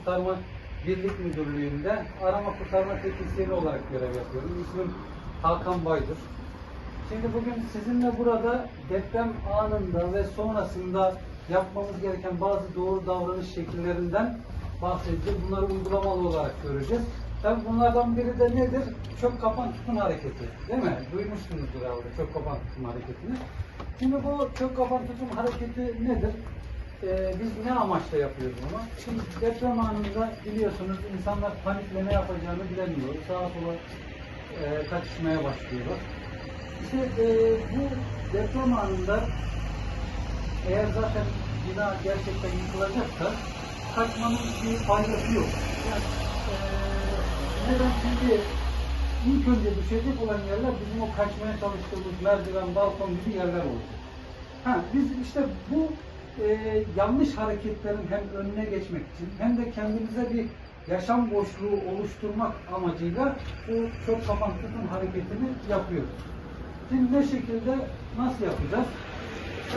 kurtarma birlik müdürlüğünde arama kurtarma teknisyeni olarak görev yapıyorum. İsmim Hakan Baydır. Şimdi bugün sizinle burada deprem anında ve sonrasında yapmamız gereken bazı doğru davranış şekillerinden bahsedeceğiz. Bunları uygulamalı olarak göreceğiz. Tabii bunlardan biri de nedir? Çök kapan tutun hareketi. Değil mi? Duymuşsunuzdur herhalde çök kapan tutun hareketini. Şimdi bu çök kapan tutun hareketi nedir? Ee, biz ne amaçla yapıyoruz bunu? Şimdi deprem anında biliyorsunuz insanlar panikle ne yapacağını bilemiyor. Sağa sola e, kaçışmaya başlıyorlar. İşte e, bu deprem anında eğer zaten bina gerçekten yıkılacaksa kaçmanın bir faydası yok. Yani, e, neden? Çünkü ilk önce düşecek olan yerler bizim o kaçmaya çalıştığımız merdiven, balkon gibi yerler olacak. Ha, biz işte bu e, yanlış hareketlerin hem önüne geçmek için hem de kendimize bir yaşam boşluğu oluşturmak amacıyla bu çok kapan hareketini yapıyoruz. Şimdi ne şekilde, nasıl yapacağız?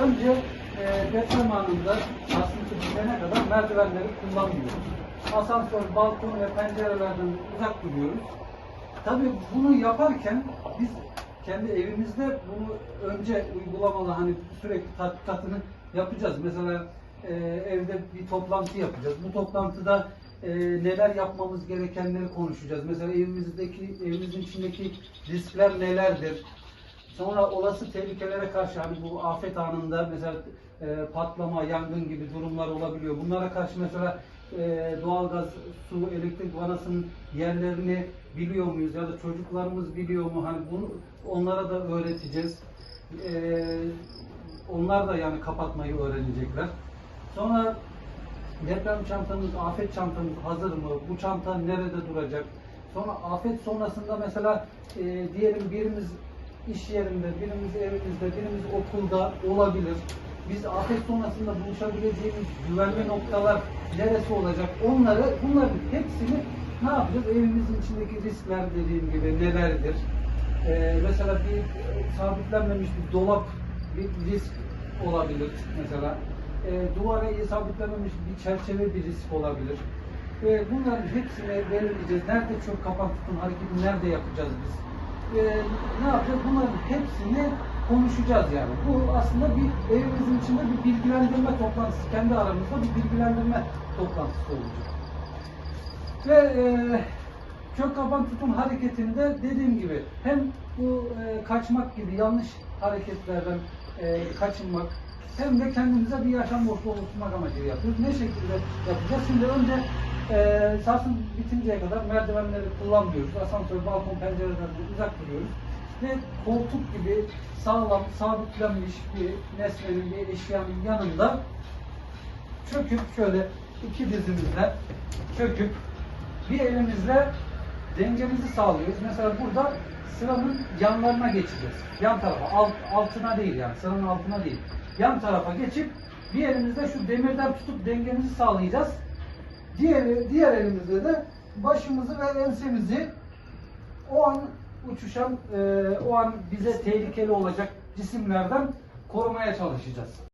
Önce e, deprem anında aslında bitene kadar merdivenleri kullanmıyoruz. Asansör, balkon ve pencerelerden uzak duruyoruz. Tabii bunu yaparken biz kendi evimizde bunu önce uygulamalı hani sürekli tatbikatını yapacağız. Mesela e, evde bir toplantı yapacağız. Bu toplantıda e, neler yapmamız gerekenleri konuşacağız. Mesela evimizdeki evimizin içindeki riskler nelerdir? Sonra olası tehlikelere karşı hani bu afet anında mesela e, patlama, yangın gibi durumlar olabiliyor. Bunlara karşı mesela e, doğalgaz, su, elektrik vanasının yerlerini biliyor muyuz ya da çocuklarımız biliyor mu? Hani bunu onlara da öğreteceğiz. E, onlar da yani kapatmayı öğrenecekler. Sonra deprem çantamız, afet çantamız hazır mı? Bu çanta nerede duracak? Sonra afet sonrasında mesela e, diyelim birimiz iş yerinde, birimiz evimizde, birimiz okulda olabilir. Biz afet sonrasında buluşabileceğimiz güvenli noktalar neresi olacak? Onları, bunların hepsini ne yapacağız? Evimizin içindeki riskler dediğim gibi nelerdir? Ee, mesela bir e, sabitlenmemiş bir dolap bir risk olabilir mesela. Ee, duvara iyi sabitlenmemiş bir çerçeve bir risk olabilir. Ve bunların hepsini belirleyeceğiz. Nerede çöp kapak tutun hareketi nerede yapacağız biz? Ee, ne yapacağız? Bunların hepsini konuşacağız yani. Bu aslında bir evimizin içinde bir bilgilendirme toplantısı, kendi aramızda bir bilgilendirme toplantısı olacak. Ve e, kök kapan tutun hareketinde dediğim gibi hem bu e, kaçmak gibi yanlış hareketlerden e, kaçınmak hem de kendimize bir yaşam boşluğu oluşturmak amacıyla yapıyoruz. Ne şekilde yapacağız? Şimdi önce e, sarsın bitinceye kadar merdivenleri kullanmıyoruz. Asansör, balkon, pencerelerden uzak duruyoruz. Ve koltuk gibi sağlam, sabitlenmiş bir nesnenin, bir eşyanın yanında çöküp şöyle iki dizimizle çöküp bir elimizle dengemizi sağlıyoruz. Mesela burada sıranın yanlarına geçeceğiz. Yan tarafa, alt, altına değil yani sıranın altına değil. Yan tarafa geçip bir elimizde şu demirden tutup dengemizi sağlayacağız. Diğer, diğer elimizde de başımızı ve ensemizi o an uçuşan, e, o an bize tehlikeli olacak cisimlerden korumaya çalışacağız.